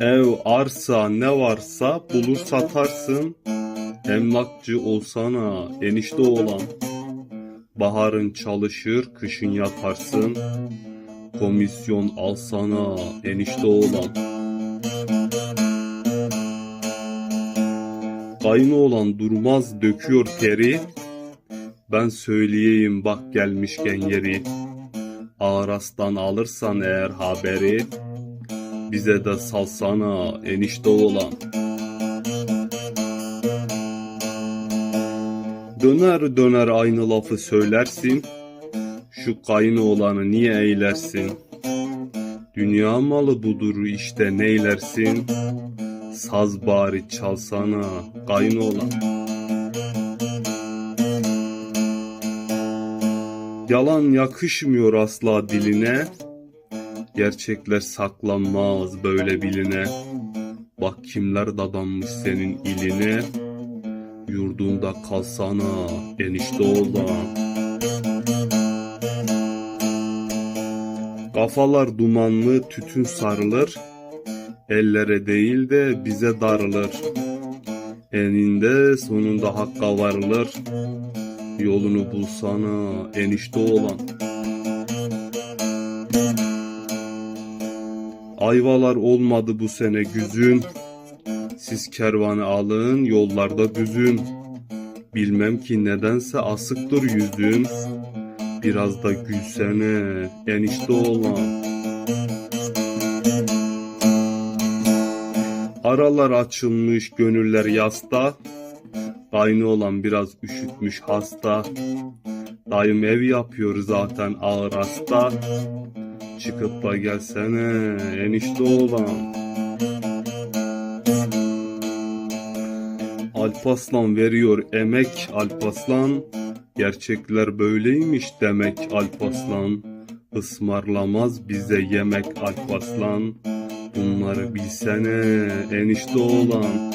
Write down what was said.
Ev, arsa ne varsa bulur satarsın. Emlakçı olsana enişte olan. Baharın çalışır, kışın yatarsın. Komisyon alsana enişte olan. Kayını olan durmaz döküyor teri. Ben söyleyeyim bak gelmişken yeri. Ağras'tan alırsan eğer haberi. Bize de salsana enişte olan. Döner döner aynı lafı söylersin. Şu kayını olanı niye eylersin? Dünya malı budur işte neylersin? Saz bari çalsana kayını olan. Yalan yakışmıyor asla diline. Gerçekler saklanmaz böyle biline. Bak kimler dadanmış senin iline. Yurdunda kalsana enişte olan. Kafalar dumanlı tütün sarılır. Ellere değil de bize darılır. Eninde sonunda hakka varılır. Yolunu bulsana enişte olan. Ayvalar olmadı bu sene güzün. Siz kervanı alın yollarda düzün. Bilmem ki nedense asıktır yüzün. Biraz da gülsene enişte olan. Aralar açılmış gönüller yasta. Kaynı olan biraz üşütmüş hasta. Dayım ev yapıyor zaten ağır hasta. Çıkıp da gelsene enişte olan. Alpaslan veriyor emek Alpaslan. Gerçekler böyleymiş demek Alpaslan. Ismarlamaz bize yemek Alpaslan. Bunları bilsene enişte olan.